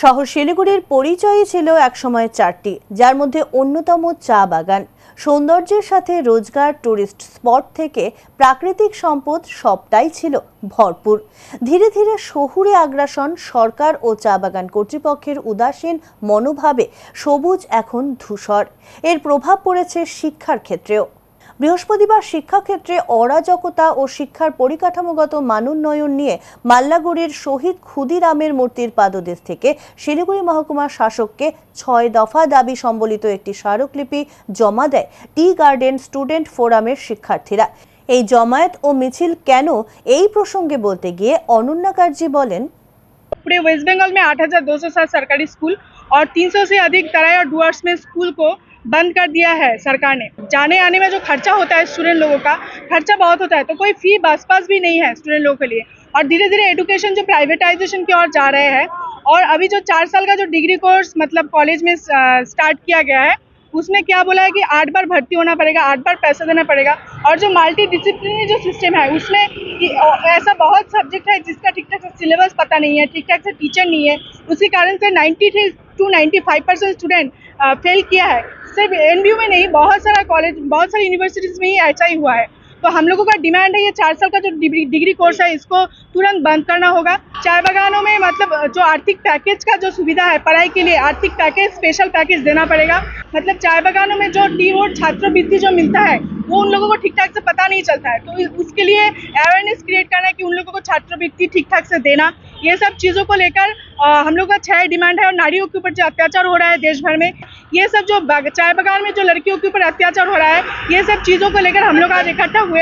শহর শিলিগুড়ির পরিচয়ই ছিল একসময় চারটি, যার মধ্যে অন্যতম চা বাগান। সৌন্দর্যের সাথে রোজগার টুরিস্ট স্পট থেকে প্রাকৃতিক সম্পদ সবটাই ছিল ভরপুর। ধীরে ধীরে শহুরে আগ্রাসন সরকার ও চা বাগান কর্তৃপক্ষের উদাসীন মনোভাবে সবুজ এখন ধূসর। এর প্রভাব পড়েছে শিক্ষার ক্ষেত্রেও। বৃহস্পতিবার শিক্ষাক্ষেত্রে অরাজকতা ও শিক্ষার পরিকাঠামোগত মানোন্নয়ন নিয়ে মাল্লাগুড়ির শহীদ ক্ষুদিরামের মূর্তির পাদদেশ থেকে শিলিগুড়ি মহকুমা শাসককে ছয় দফা দাবি সম্বলিত একটি স্মারকলিপি জমা দেয় টি গার্ডেন স্টুডেন্ট ফোরামের শিক্ষার্থীরা এই জমায়েত ও মিছিল কেন এই প্রসঙ্গে বলতে গিয়ে অনন্যা কার্জি বলেন पूरे वेस्ट बंगाल में 8,207 सरकारी स्कूल और 300 से अधिक तराई और डुअर्स में स्कूल को बंद कर दिया है सरकार ने। जाने आने में जो खर्चा होता है स्टूडेंट लोगों का, खर्चा बहुत होता है तो कोई फ़ी बस पास भी नहीं है स्टूडेंट लोगों के लिए। और धीरे धीरे एडुकेशन जो प्राइवेटाइजेशन की ओर जा रहे हैं, और अभी जो चार साल का जो डिग्री कोर्स मतलब कॉलेज में स्टार्ट किया गया है, उसमें क्या बोला है कि आठ बार भर्ती होना पड़ेगा, आठ बार पैसा देना पड़ेगा, और जो मल्टी डिसिप्लिनरी जो सिस्टम है, उसमें ऐसा बहुत सब्जेक्ट है जिसका ठीक ठाक से सिलेबस पता नहीं है ठीक ठाक से टीचर नहीं है, उसी कारण से 93 टू 95 परसेंट स्टूडेंट फेल किया है। सिर्फ़ एन में नहीं, बहुत सारा कॉलेज बहुत सारी यूनिवर्सिटीज़ में ही ऐसा ही हुआ है। तो हम लोगों का डिमांड है ये चार साल का जो डिग्री डिग्री कोर्स है, इसको तुरंत बंद करना होगा। चाय बागानों में मतलब जो आर्थिक पैकेज का जो सुविधा है, पढ़ाई के लिए आर्थिक पैकेज स्पेशल पैकेज देना पड़ेगा। मतलब चाय बागानों में जो टी वोट छात्रवृत्ति जो मिलता है, वो उन लोगों को ठीक ठाक से पता नहीं चलता है। तो उसके लिए अवेयरनेस क्रिएट करना है कि उन लोगों को छात्रवृत्ति ठीक ठाक से देना। ये सब चीज़ों को लेकर हम लोग का छह डिमांड है और नारियों के ऊपर जो अत्याचार हो रहा है देश भर में ये सब जो चाय बागान में जो लड़कियों के ऊपर अत्याचार हो रहा है, ये सब चीज़ों को लेकर हम लोग आज इकट्ठा हुए